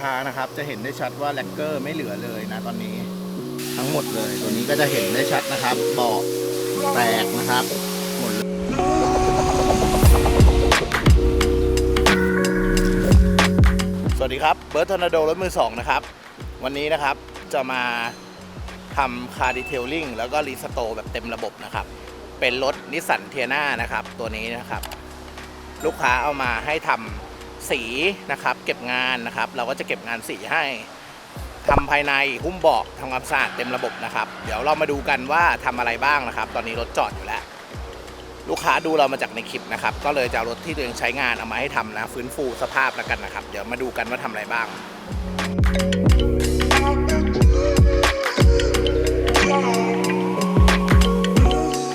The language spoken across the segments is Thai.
คานะครับ จะเห็นได้ชัดว่าแลกเกอร์ไม่เหลือเลยนะตอนนี้ ทั้งหมดเลยตัวนี้ก็จะเห็นได้ชัดนะครับเบาะแตกนะครับหมดเลยสวัสดีครับเบิร์ตทอร์นาโดรถมือสองนะครับ วันนี้นะครับจะมาทำคาร์ดีเทลลิ่งแล้วก็รีสโตร์แบบเต็มระบบนะครับ เป็นรถนิสสันเทียนานะครับ ตัวนี้นะครับ ลูกค้าเอามาให้ทำ สีนะครับ เก็บงานนะครับ เราก็จะเก็บงานสีให้ทำภายในหุ้มเบาะทำความสะอาดเต็มระบบนะครับ เดี๋ยวเรามาดูกันว่าทำอะไรบ้างนะครับ ตอนนี้รถจอดอยู่แล้ว ลูกค้าดูเรามาจากในคลิปนะครับ ก็เลยจะเอารถที่ตัวเองใช้งานเอามาให้ทำนะ ฟื้นฟูสภาพแล้วกันนะครับ เดี๋ยวมาดูกันว่าทำอะไรบ้าง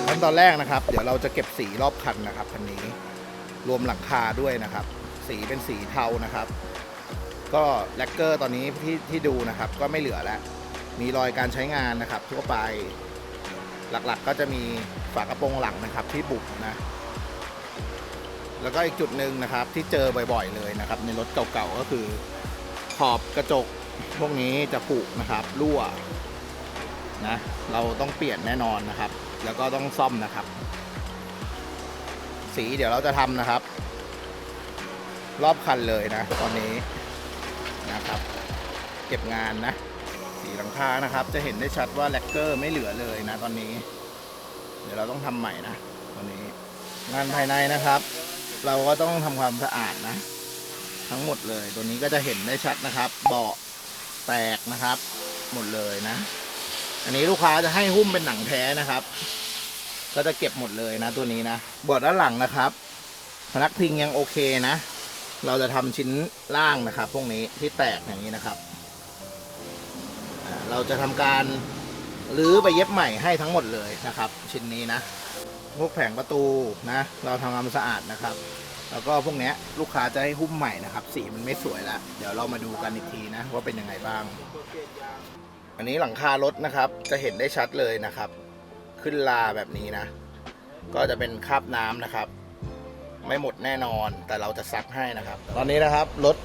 ขั้นตอนแรกนะครับ เดี๋ยวเราจะเก็บสีรอบคันนะครับคันนี้ รวมหลังคาด้วยนะครับ สีเป็นสีเทานะครับ ก็แลกเกอร์ตอนนี้ที่ที่ดูนะครับ ก็ไม่เหลือแล้ว มีรอยการใช้งานนะครับ ทั่วไปหลักๆก็จะมีฝากระโปรงหลังนะครับที่บุบนะแล้วก็อีกจุดหนึ่งนะครับที่เจอบ่อยๆเลยนะครับ ในรถเก่าๆก็คือขอบกระจกพวกนี้จะผุนะครับรั่วนะเราต้องเปลี่ยนแน่นอนนะครับ แล้วก็ต้องซ่อมนะครับ สีเดี๋ยวเราจะทำนะครับ รอบคันเลยนะ ตอนนี้นะครับ เก็บงานนะสีหลังคานะครับ จะเห็นได้ชัดว่าแลกเกอร์ไม่เหลือเลยนะ ตอนนี้ เดี๋ยวเราต้องทำใหม่นะตอนนี้ งานภายในนะครับ เราก็ต้องทำความสะอาดนะ ทั้งหมดเลย ตัวนี้ก็จะเห็นได้ชัดนะครับ เบาะแตกนะครับ หมดเลยนะ อันนี้ลูกค้าจะให้หุ้มเป็นหนังแท้นะครับ ก็จะเก็บหมดเลยนะ ตัวนี้นะบาะด้านหลังนะครับพนักพิงยังโอเคนะ เราจะทำชิ้นล่างนะครับ พวกนี้ที่แตกอย่างนี้นะครับ เราจะทำการรื้อไปเย็บใหม่ให้ทั้งหมดเลยนะครับ ชิ้นนี้นะ พวกแผงประตูนะ เราทำความสะอาดนะครับ แล้วก็พวกนี้ลูกค้าจะให้หุ้มใหม่นะครับ สีมันไม่สวยแล้วเดี๋ยวเรามาดูกันอีกทีนะ ว่าเป็นยังไงบ้าง อันนี้หลังคารถนะครับ จะเห็นได้ชัดเลยนะครับ ขึ้นลาแบบนี้นะ ก็จะเป็นคราบน้ำนะครับ ไม่หมดแน่นอน แต่เราจะซักให้นะครับ ตอนนี้นะครับรถ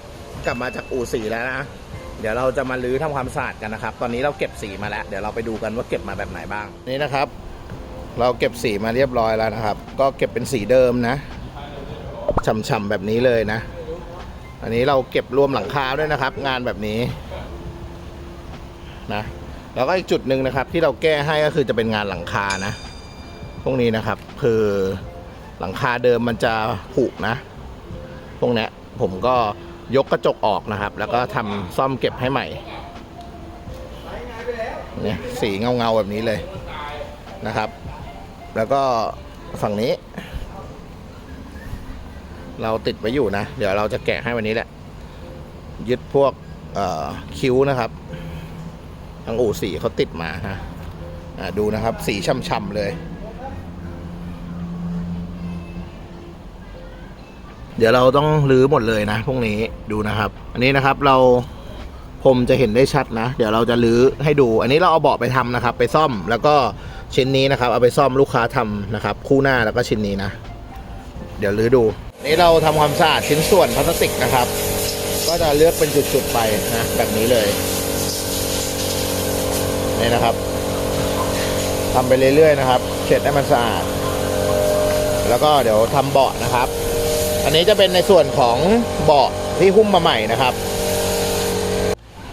กลับมาจากอู่สีแล้วนะเดี๋ยวเราจะมาลื้อทำความสะอาดกันนะครับ ตอนนี้เราเก็บสีมาแล้ว เดี๋ยวเราไปดูกันว่าเก็บมาแบบไหนบ้าง นี่นะครับ เราเก็บสีมาเรียบร้อยแล้วนะครับ ก็เก็บเป็นสีเดิมนะฉ่ำๆแบบนี้เลยนะ อันนี้เราเก็บรวมหลังคาด้วยนะครับ งานแบบนี้นะแล้วก็อีกจุดหนึ่งนะครับ ที่เราแก้ให้ก็คือจะเป็นงานหลังคานะ พวกนี้นะครับ คือ หลังคาเดิมมันจะผุนะ พวกนี้ผมก็ยกกระจกออกนะครับ แล้วก็ทำซ่อมเก็บให้ใหม่เนี่ยสีเงาเงาๆแบบนี้เลยนะครับ แล้วก็ฝั่งนี้ เราติดไว้อยู่นะ เดี๋ยวเราจะแกะให้วันนี้แหละ ยึดพวกคิ้วนะครับทางอู่สีเขาติดมาฮะดูนะครับ สีช่ำๆเลย เดี๋ยวเราต้องรื้อหมดเลยนะพวกนี้ดูนะครับ อันนี้นะครับเราผมจะเห็นได้ชัดนะ เดี๋ยวเราจะรื้อให้ดู อันนี้เราเอาเบาะไปทำนะครับ ไปซ่อมแล้วก็ชิ้นนี้นะครับเอาไปซ่อมลูกค้าทำนะครับ คู่หน้าแล้วก็ชิ้นนี้นะ เดี๋ยวรื้อดูนี่เราทำความสะอาดชิ้นส่วนพลาสติกนะครับ ก็จะเลือกเป็นจุดๆไปนะแบบนี้เลยนี่นะครับทำไปเรื่อยๆนะครับ เช็ดให้มันสะอาด แล้วก็เดี๋ยวทำเบาะนะครับ อันนี้จะเป็นในส่วนของเบาะที่หุ้มมาใหม่นะครับ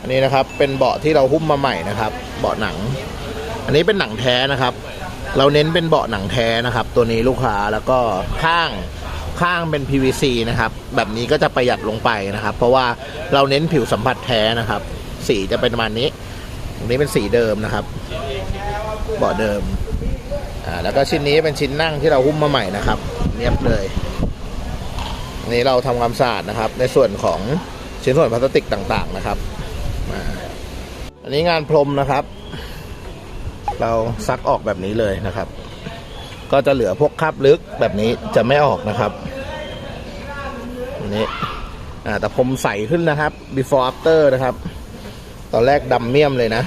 อันนี้นะครับเป็นเบาะที่เราหุ้มมาใหม่นะครับ เบาะหนัง อันนี้เป็นหนังแท้นะครับ เราเน้นเป็นเบาะหนังแท้นะครับ ตัวนี้ลูกค้าแล้วก็ข้างข้างเป็น PVC นะครับ แบบนี้ก็จะประหยัดลงไปนะครับ เพราะว่าเราเน้นผิวสัมผัสแท้นะครับ สีจะเป็นประมาณนี้ตรงนี้เป็นสีเดิมนะครับ เบาะเดิม อ่า แล้วก็ชิ้นนี้เป็นชิ้นนั่งที่เราหุ้มมาใหม่นะครับ เนียบเลย อันนี้เราทำความสะอาดนะครับ ในส่วนของชิ้นส่วนพลาสติกต่างๆนะครับอันนี้งานพรมนะครับ เราซักออกแบบนี้เลยนะครับ ก็จะเหลือพวกคราบลึกแบบนี้จะไม่ออกนะครับอันนี้อ่แต่พรมใสขึ้นนะครับ before after นะครับ ตอนแรกดำเมี่ยมเลยนะ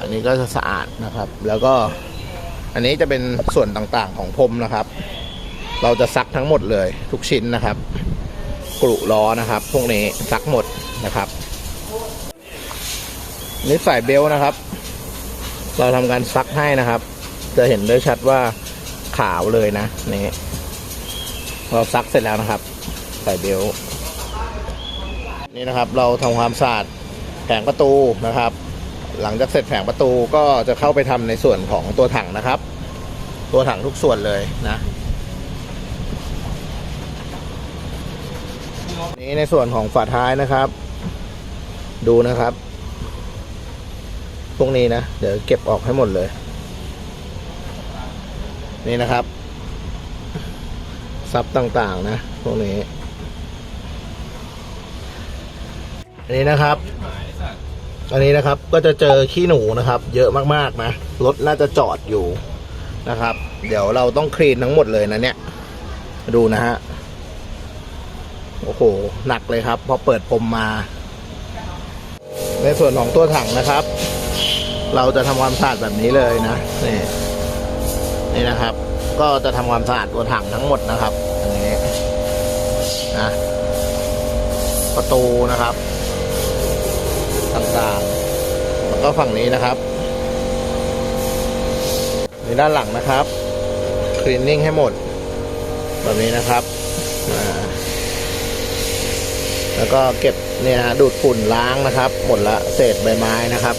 อันนี้ก็จะสะอาดนะครับ แล้วก็อันนี้จะเป็นส่วนต่างๆของพรมนะครับ เราจะซักทั้งหมดเลยทุกชิ้นนะครับ กรุล้อนะครับ พวกนี้ซักหมดนะครับนี่ใส่เบลต์นะครับ เราทำการซักให้นะครับ จะเห็นได้ชัดว่าขาวเลยนะนี่เราซักเสร็จแล้วนะครับ ใส่เบลต์นี่นะครับ เราทำความสะอาดแผงประตูนะครับ หลังจากเสร็จแผงประตูก็จะเข้าไปทำในส่วนของตัวถังนะครับ ตัวถังทุกส่วนเลยนะ นี้ในส่วนของฝาท้ายนะครับ ดูนะครับ พวกนี้นะ เดี๋ยวเก็บออกให้หมดเลย นี่นะครับซับต่างๆนะ พวกนี้อันนี้นะครับ อันนี้นะครับก็จะเจอขี้หนูนะครับ เยอะมากๆนะ รถน่าจะจอดอยู่นะครับ เดี๋ยวเราต้องคลีนทั้งหมดเลยนะเนี่ย ดูนะฮะ โอ้โห หนักเลยครับ พอเปิดพรมมา ในส่วนของตัวถังนะครับ เราจะทำความสะอาดแบบนี้เลยนะ นี่ นี่นะครับ ก็จะทำความสะอาดตัวถังทั้งหมดนะครับอันนี้นะประตูนะครับต่างๆ แล้วก็ฝั่งนี้นะครับในด้านหลังนะครับคลีนนิ่งให้หมด แบบนี้นะครับ แล้วก็เก็บเนี่ยนะดูดฝุ่นล้างนะครับ หมดละเศษใบไม้นะครับ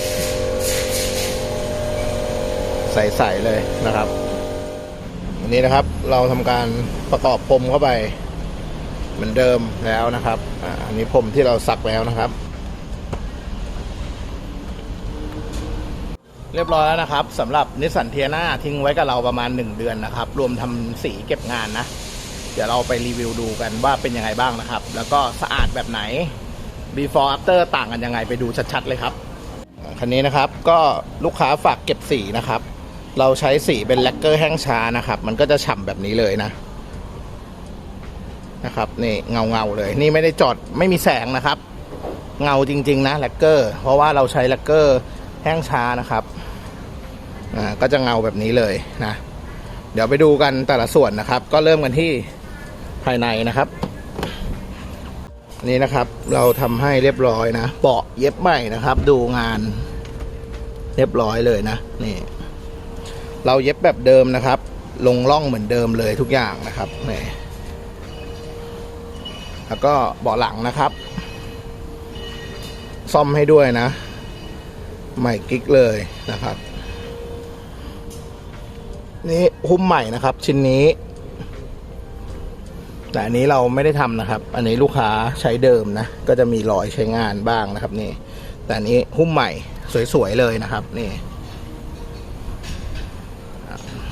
ใสๆเลยนะครับอันนี้นะครับเราทำการประกอบพรมเข้าไป เหมือนเดิมแล้วนะครับอันนี้พรมที่เราซักแล้วนะครับ เรียบร้อยแล้วนะครับสำหรับนิสสันเทียนาทิ้งไว้กับเราประมาณ 1 เดือนนะครับ รวมทำสีเก็บงานนะ เดี๋ยวเราไปรีวิวดูกันว่าเป็นยังไงบ้างนะครับ แล้วก็สะอาดแบบไหน before after ต่างกันยังไงไปดูชัดๆเลยครับ คันนี้นะครับก็ลูกค้าฝากเก็บสีนะครับ เราใช้สีเป็นแลกเกอร์แห้งช้านะครับ มันก็จะฉ่ำแบบนี้เลยนะนะครับนี่เงาเงาๆเลย นี่ไม่ได้จอดไม่มีแสงนะครับ เงาจริง ๆ นะแลกเกอร์ เพราะว่าเราใช้แลกเกอร์แห้งช้านะครับอ่าก็จะเงาแบบนี้เลยนะ เดี๋ยวไปดูกันแต่ละส่วนนะครับ ก็เริ่มกันที่ ภายในนะครับ นี่นะครับเราทำให้เรียบร้อยนะเบาะเย็บใหม่นะครับ ดูงาน เรียบร้อยเลยนะนี่ เราเย็บแบบเดิมนะครับ ลงร่องเหมือนเดิมเลยทุกอย่างนะครับนี่แล้วก็เบาะหลังนะครับ ซ่อมให้ด้วยนะ ใหม่กิ๊กเลยนะครับ นี่หุ้มใหม่นะครับ ชิ้นนี้ แต่อันนี้เราไม่ได้ทำนะครับ อันนี้ลูกค้าใช้เดิมนะ ก็จะมีรอยใช้งานบ้างนะครับนี่ แต่อันนี้หุ้มใหม่สวยๆเลยนะครับนี่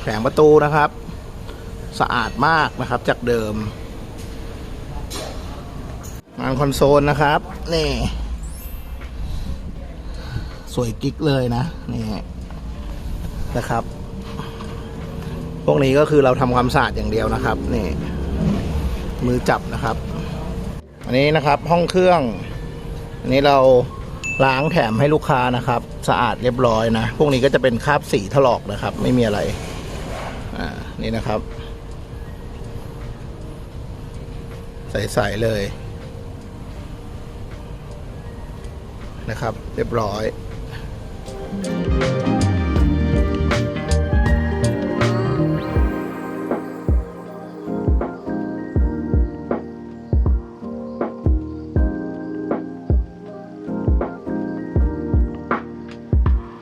แผงประตูนะครับ สะอาดมากนะครับจากเดิม งานคอนโซลนะครับ นี่ สวยกิ๊กเลยนะนี่นะครับ พวกนี้ก็คือเราทำความสะอาดอย่างเดียวนะครับ นี่ มือจับนะครับ อันนี้นะครับห้องเครื่อง อันนี้เราล้างแถมให้ลูกค้านะครับ สะอาดเรียบร้อยนะ พวกนี้ก็จะเป็นคราบสีถลอกนะครับ ไม่มีอะไร อ่า นี่นะครับ ใสๆเลยนะครับ เรียบร้อย